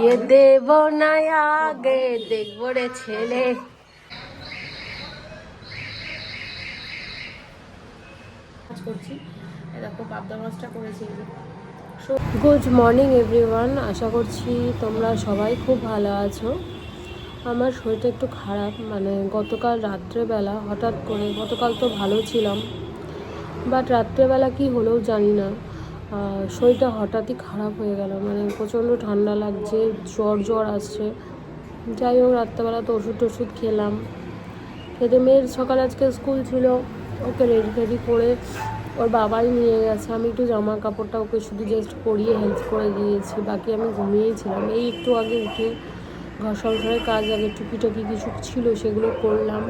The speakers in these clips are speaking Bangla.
বিয়ে দেব না আগে দেখব রে ছেলে। কাজ করছি। দেখো পাবদা মাছটা করেছি। গুড মর্নিং এভরিওয়ান আশা করছি তোমরা সবাই খুব ভালো আছো। আমার শরীরটা একটু খারাপ মানে গতকাল রাত্রেবেলা হঠাৎ করে গতকাল তো ভালো ছিলাম বাট রাত্রেবেলা কি হলো জানি না। শরীরটা হঠাৎই খারাপ হয়ে গেল। মানে প্রচণ্ড ঠান্ডা লাগছে, জ্বর জ্বর আসছে। যাই হোক, রাত্রেবেলা তো ওষুধ টষুধ খেলাম। খেতে মেয়ের সকালে আজকে স্কুল ছিল, ওকে রেডি টেডি করে ওর বাবাই নিয়ে গেছে। আমি একটু জামা কাপড়টা ওকে শুধু জাস্ট পরিয়ে হেল্প করে দিয়েছি, বাকি আমি ঘুমিয়েছিলাম। এই একটু আগে উঠে ঘর সংসারের কাজ, আগে টুকিটাকি কিছু ছিল সেগুলো করলাম।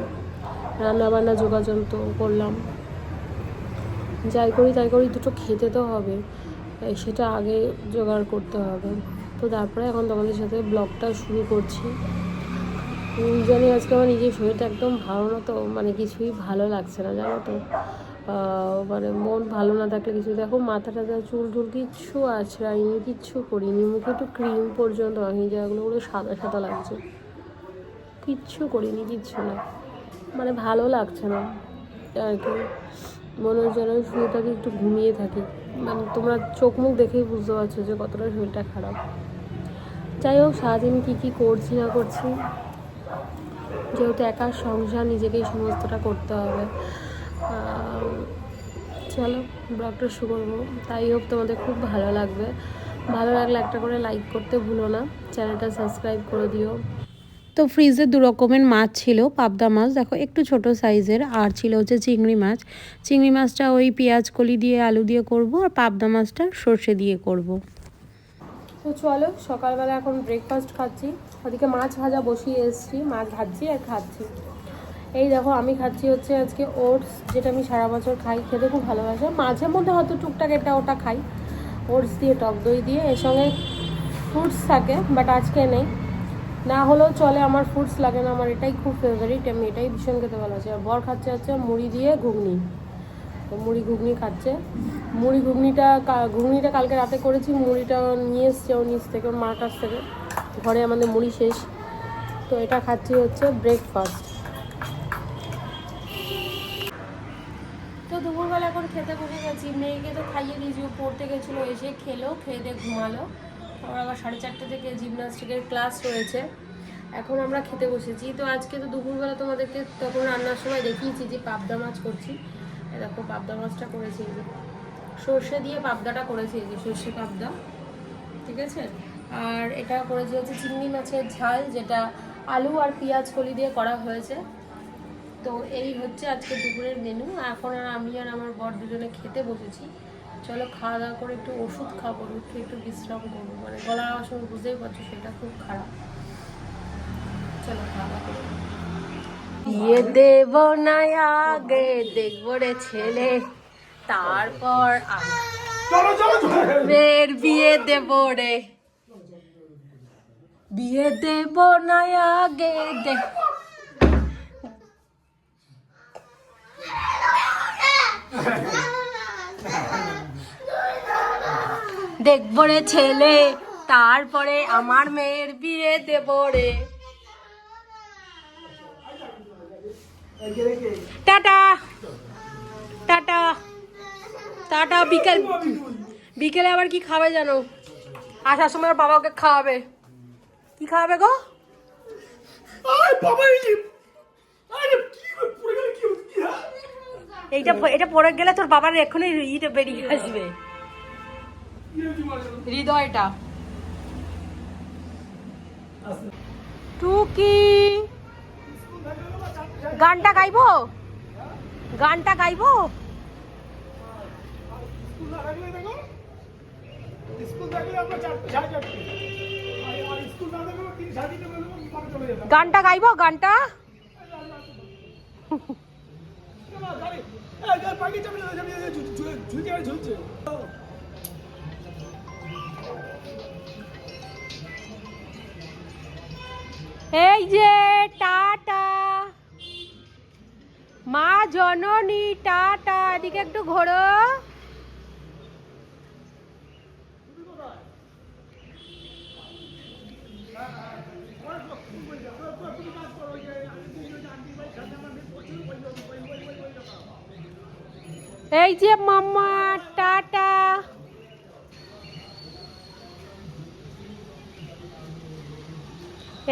রান্নাবান্না যোগাযোগ তো করলাম। যাই করি, তাই করি, দুটো খেতে তো হবে। সেটা আগে জোগাড় করতে হবে। তো তারপরে এখন তোমাদের সাথে ব্লগটা শুরু করছি। জানি আজকে আমার নিজের শরীরটা একদম ভালো না তো মানে কিছুই ভালো লাগছে না, জানো তো। মানে মন ভালো না থাকলে কিছু, দেখো মাথা টাথা, চুল টুল কিচ্ছু আছে আছড়াইনি কিচ্ছু করিনি, মুখে একটু ক্রিম পর্যন্ত আমি জায়গাগুলো ওগুলো সাদা সাদা লাগছে। কিচ্ছু করিনি, কিচ্ছু না। মানে ভালো লাগছে না, আর কি। মনে হচ্ছে যেন শুয়ে থাকি, একটু ঘুমিয়ে থাকি। মানে তোমরা চোখ মুখ দেখেই বুঝতে পারছ যে কতটা শরীরটা খারাপ। যাই হোক, সারাদিন কী কী করছি না করছি, যেহেতু একা সংসার, নিজেকেই সমস্তটা করতে হবে। চলো, ব্লগটা শুরু করব। তাই হোক, তোমাদের খুব ভালো লাগবে। ভালো লাগলে একটা করে লাইক করতে ভুলো না। চ্যানেলটা সাবস্ক্রাইব করে দিও। তো ফ্রিজে দু রকমের মাছ ছিল, পাবদা মাছ। দেখো, একটু ছোট সাইজের আর ছিল হচ্ছে চিংড়ি মাছ। চিংড়ি মাছটা ওই পেঁয়াজ কলি দিয়ে, আলু দিয়ে করব আর পাবদা মাছটা সর্ষে দিয়ে করব। তো চলো, সকালবেলা এখন ব্রেকফাস্ট খাচ্ছি। ওদিকে মাছ ভাজা বসিয়ে এসেছি, মাছ ভাজছি আর খাচ্ছি। এই দেখো, আমি খাচ্ছি হচ্ছে আজকে ওটস, যেটা আমি সারা বছর খাই, খেতে খুব ভালোবাসি। মাঝে মধ্যে হয়তো টুকটাক এটা ওটা খাই। ওটস দিয়ে, টক দই দিয়ে, এর সঙ্গে ফ্রুটস থাকে বাট আজকে নেই। না হলেও চলে, আমার ফ্রুটস লাগে না, আমার এটাই খুব ফেভারিট আমি এটাই ভীষণ খেতে ভালোবাসি। আর বর খাচ্ছে হচ্ছে মুড়ি দিয়ে ঘুগনি। তো মুড়ি ঘুগনি খাচ্ছে। মুড়ি ঘুগনিটা ঘুগনিটা কালকে রাতে করেছি, মুড়িটা নিয়ে এসছে ও নিচ থেকে, ওর মার কাছ থেকে। ঘরে আমাদের মুড়ি শেষ। তো এটা খাচ্ছি হচ্ছে ব্রেকফাস্ট তো দুপুরবেলা এখন খেতে বসে গেছি। মেয়েকে তো খাইয়ে দিয়েছি পড়তে গেছিল, এসে খেলো, খেয়ে দিয়ে ঘুমালো। আবার আবার সাড়ে চারটে থেকে জিমনাস্টিকের ক্লাস রয়েছে। এখন আমরা খেতে বসেছি। তো আজকে তো দুপুরবেলা তোমাদেরকে তখন রান্নার সময় দেখিয়েছি যে পাবদা মাছ করছি। দেখো, পাবদা মাছটা করেছি। সর্ষে দিয়ে পাবদাটা করেছি যে, সর্ষে পাবদা। ঠিক আছে? আর এটা করেছি হচ্ছে চিংড়ি মাছের ঝাল, যেটা আলু আর পেঁয়াজ কলি দিয়ে করা হয়েছে। তো এই হচ্ছে আজকে দুপুরের মেনু এখন আর আমি আর আমার বর দুজনে খেতে বসেছি। চলো খাওয়া দাওয়া করে একটু ওষুধ খাব উঠে একটু বিশ্রাম করব। মানে গলার শুনে বুঝতেই পারছ সেটা খুব খারাপ। চলো খাওয়া দাওয়া করব বিয়ে দেব না আগে দেখব রে ছেলে। তারপর মেয়ের বিয়ে দেব রে। বিয়ে দেব না আগে দেখ দেখব রে ছেলে তারপরে আমার মেয়ের বিয়ে দেব রে। টাটা টাটা টাটা বিকেল বিকেলে আবার কি খাবে জানো? আসার সময় ওর বাবা ওকে খাওয়াবে। কি খাওয়াবে গো? এইটা এটা পরে গেলে তোর বাবার এক্ষুনি ইটা বেরিয়ে আসবে। হৃদয়টা। টুকি। গানটা গাইবো? গানটা গাইবো? গানটা গাইবো? গানটা? এই যে টাটা। মা জননী টাটা। এদিকে একটু ঘোরো। এই যে মাম্মা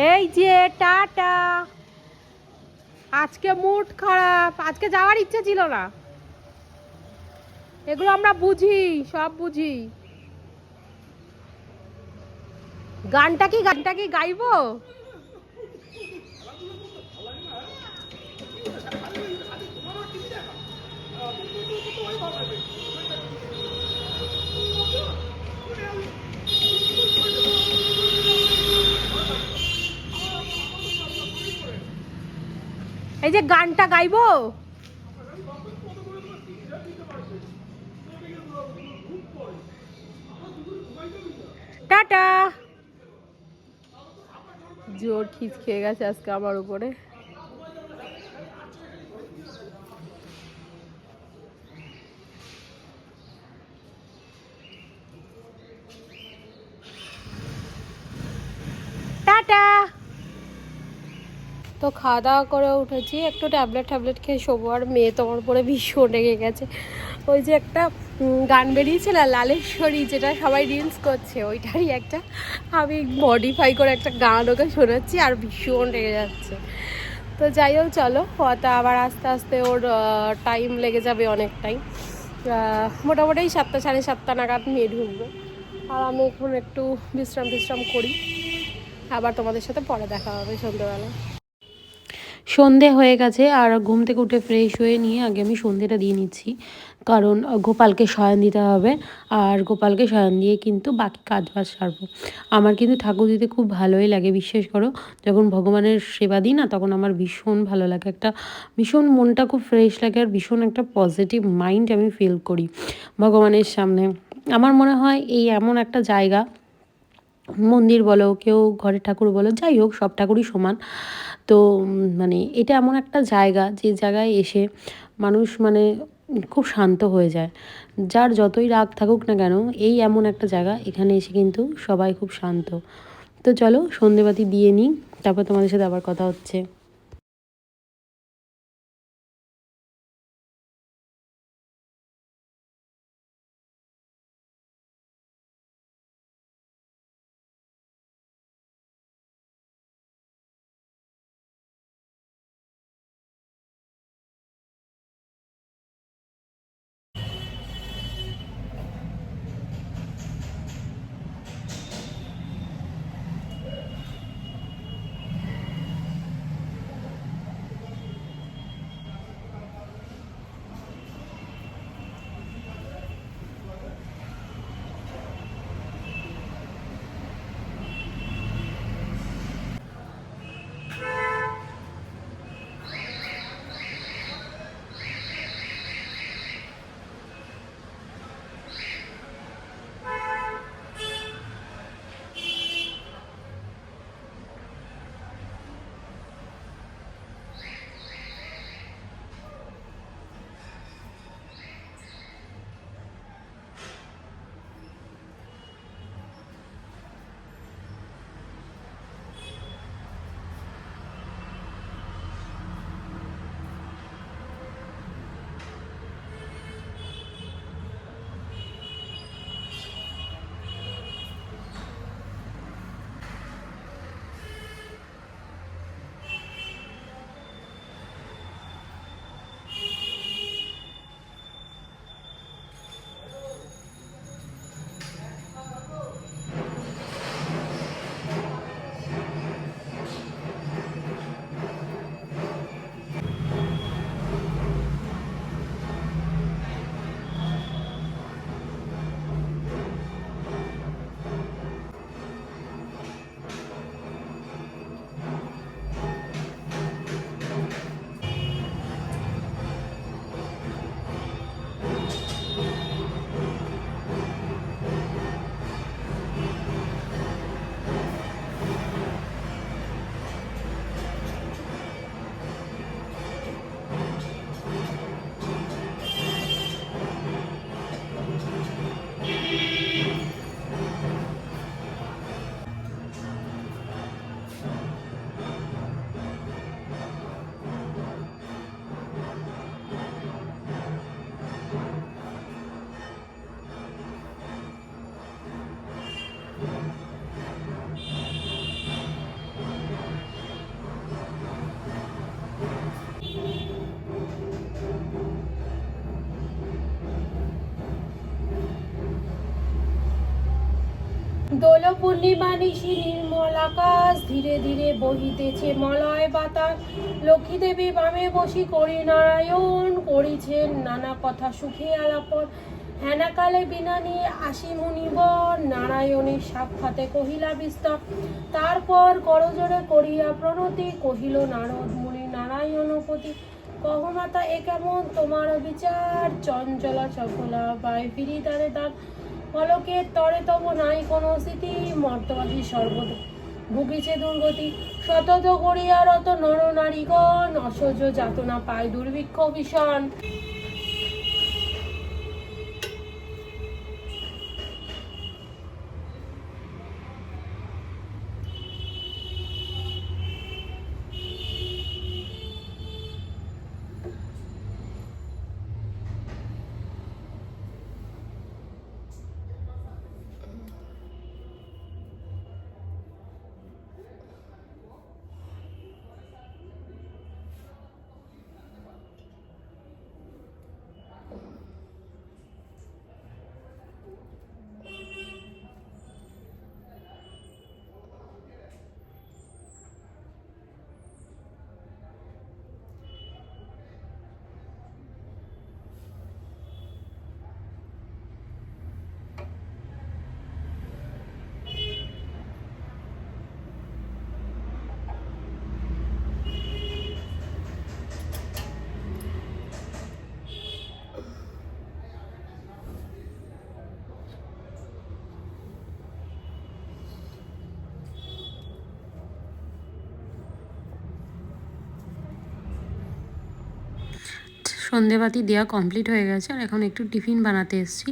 এই যে, টাটা। আজকে মুড খারাপ। আজকে যাওয়ার ইচ্ছে ছিল না। এগুলো আমরা বুঝি, সব বুঝি। গানটা কি গানটা কি গাইবো? এই যে গানটা গাইবো? টাটা। জোর খিচ খেয়ে গেছে আজকে আমার উপরে টাটা তো খাওয়া দাওয়া করে উঠেছি, একটু ট্যাবলেট ট্যাবলেট খেয়ে শোবো, আর মেয়ে তোমার উপরে ভীষণ রেগে গেছে। ওই যে একটা গান বেরিয়েছিল লালেশ্বরী, যেটা সবাই রিলস করছে, ওইটারই একটা, আমি মডিফাই করে একটা গান ওকে শোনাচ্ছি, আর ভীষণ রেগে যাচ্ছে। তো যাই হোক, চলো হয়তো আবার আস্তে আস্তে ওর টাইম লেগে যাবে অনেকটাই। মোটামুটি সাতটা, সাড়ে সাতটা নাগাদ মেয়ে ঢুকবে। আর আমি এখন একটু বিশ্রাম টিশ্রাম করি। আবার তোমাদের সাথে পরে দেখা হবে সন্ধ্যেবেলা সন্ধে হয়ে গেছে আর ঘুম থেকে উঠে ফ্রেশ হয়ে নিয়ে আগে আমি সন্ধেটা দিয়ে নিচ্ছি। কারণ গোপালকে শয়ন দিতে হবে আর গোপালকে শয়ন দিয়ে কিন্তু বাকি কাজ বাজ সারবো। আমার কিন্তু ঠাকুর দিতে খুব ভালোই লাগে, বিশ্বাস করো। যখন ভগবানের সেবা দিই না, তখন আমার ভীষণ ভালো লাগে। একটা ভীষণ মনটা খুব ফ্রেশ লাগে আর ভীষণ একটা পজিটিভ মাইন্ড আমি ফিল করি ভগবানের সামনে। আমার মনে হয় এই এমন একটা জায়গা মন্দির বলো, কেউ ঘরের ঠাকুর বলো, যাই হোক, সব ঠাকুরই সমান। তো মানে এটা এমন একটা জায়গা, যে জায়গায় এসে মানুষ মানে খুব শান্ত হয়ে যায়। যার যতই রাগ থাকুক না কেন, এই এমন একটা জায়গা, এখানে এসে কিন্তু সবাই খুব শান্ত। তো চলো, সন্ধেবাতি দিয়ে নিই, তারপর তোমাদের সাথে আবার কথা হচ্ছে। দোল পূর্ণিমা নিশি নির্মল আকাশ ধীরে ধীরে বহিতেছে মলয় বাতাস। লক্ষ্মী দেবী বামে বসি করি নারায়ণ করিছেন নানা কথা সুখে আলাপন। হেনাকালে বিনা নিয়ে আসি মুনিবর নারায়ণের সাক্ষাতে কহিলা বিস্তর। তারপর করজোরে করিয়া প্রণতি, কহিল, নারদ মুনি নারায়ণপতি কহ মাতা, এ কেমন তোমার বিচার? চঞ্চলা চকলা পায় ফিরি তারে তার পলকের তরে তব নাই কোনো স্মৃতি মর্তবাদী সর্বত ভুগিছে দুর্গতি শতত করিয়া রত নর নারীগণ, অসহ্য যাতনা পায় দুর্ভিক্ষ ভীষণ সন্ধেবাতি দেওয়া কমপ্লিট হয়ে গেছে। আর এখন একটু টিফিন বানাতে এসেছি।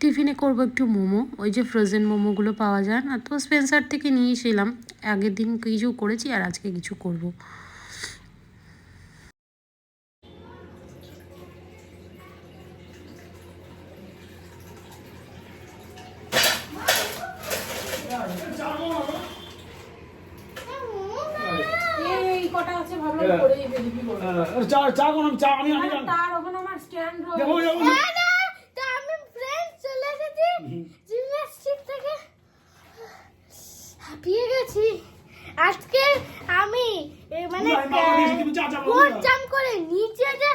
টিফিনে করব একটু মোমো। ওই যে ফ্রোজেন মোমোগুলো পাওয়া যায় না। তো স্পেন্সার থেকে নিয়ে নিয়েছিলাম আগের দিন কিছু করেছি আর আজকে কিছু করব। চা চা কোন চা আমি আমি আরে তার ওখানে আমার স্ট্যান্ড যাব রয়েছে যাব তা আমি ফ্রেন্ড চলে এসেছি জিমন্যাস্টিক থেকে হাঁপিয়ে গেছি আজকে আমি এ, মানে না, আমি বাবা দিয়েছি, তুমি চা চা বলো কোট না। জাম করে নিচে যে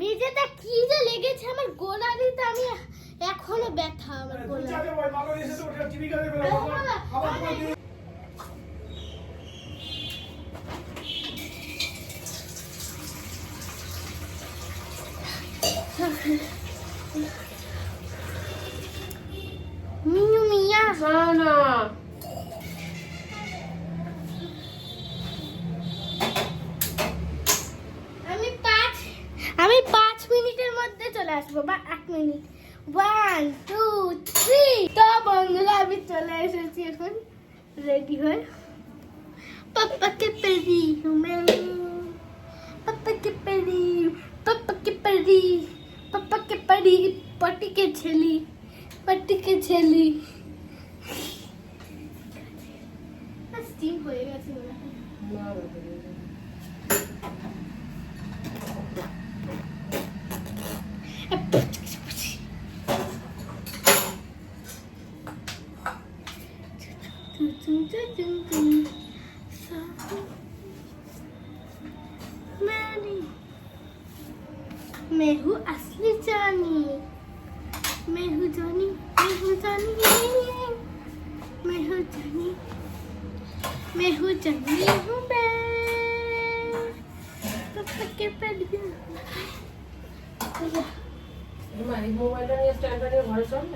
মেঝেতে কি যে লেগেছে আমার গোলা দিতে আমি এখনও ব্যথা আমার গোলা চা যাব বাবা টিভি কাজে বেরো আবার তোমার না না আমি পাঁচ আমি পাঁচ মিনিটের মধ্যে চলে আসব বা এক মিনিট। ওয়ান টু থ্রি তো বন্ধুরা আমি চলে এসেছি এখন রেডি হয়ে পাপ্পাকে পেরি হুমে পাপ্পাকে পেরি পাপ্পাকে পেরি পাপ্পাকে পেরি পটিকে ছেলি পটিকে ছেলি স্টিম হয়ে গেছে মনে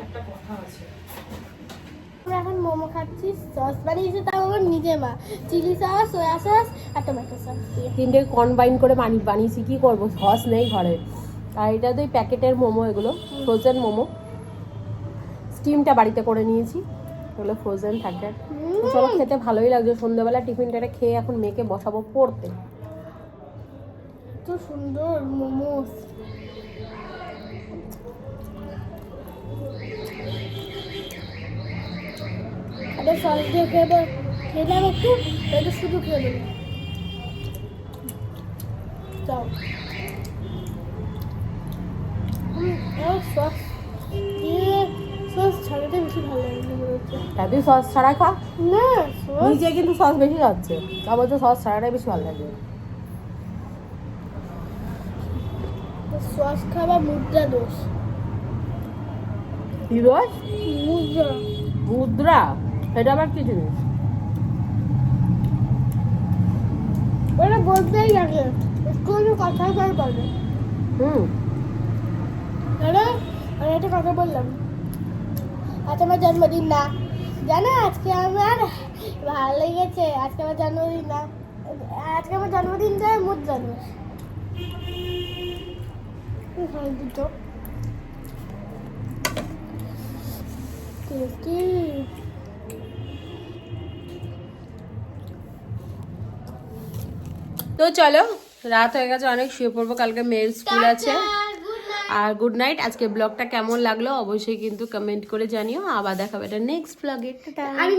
একটা কথা আছে। আমরা এখন মোমো খাচ্ছি সস বানিয়েছে তাও আমার নিজে মা। চিলি সস সয়া সস আর টমেটো সস দিয়ে। তিনটে কনবাইন করে বানি বানিয়েছি কি করব? সস নেই ঘরে। আর এটা তো প্যাকেটের মোমো এগুলো ফ্রোজেন মোমো। স্টিমটা বাড়িতে করে নিয়েছি। এগুলো ফ্রোজেন থাকে। চলো খেতে ভালোই লাগছে। সন্ধ্যাবেলা টিফিনটা খেয়ে এখন মেয়েকে বসাবো পড়তে। এত সুন্দর মোমোস। আরে সস দিয়ে খেয়ে খেলাম একটু। এটা শুধু খেয়ে নেব। চাও সস দিয়ে সস ছাড়াটা বেশি ভালো তা তুই সস ছাড়া খা। না নিজে কিন্তু সস বেশি খাচ্ছে। তো সস ছাড়াটাই বেশি ভালো লাগে। সস খাওয়া মুদ্রা দোষ। কি রোজ মুদ্রা। মুদ্রা? এটা আবার কি জিনিস? ওরা বলতেই লাগে। কোনো কথাই বল পারবে হুম। দাদা আমি একটা কথা বললাম। আজ আমার জন্মদিন না। জানো আজকে আমার ভালো লেগেছে। আজকে আমার জন্মদিন না। আজকে আমার জন্মদিন যায় মুদ্রা দোষ দুটো। টেস্টি তো চলো রাত হয়ে গেছে অনেক শুয়ে পড়ব। কালকে মেয়ের স্কুল আছে। আর গুড নাইট আজকে ব্লগটা কেমন লাগল অবশ্যই কিন্তু কমেন্ট করে জানিও। আবার দেখাবে এটা নেক্সট ব্লগে আমি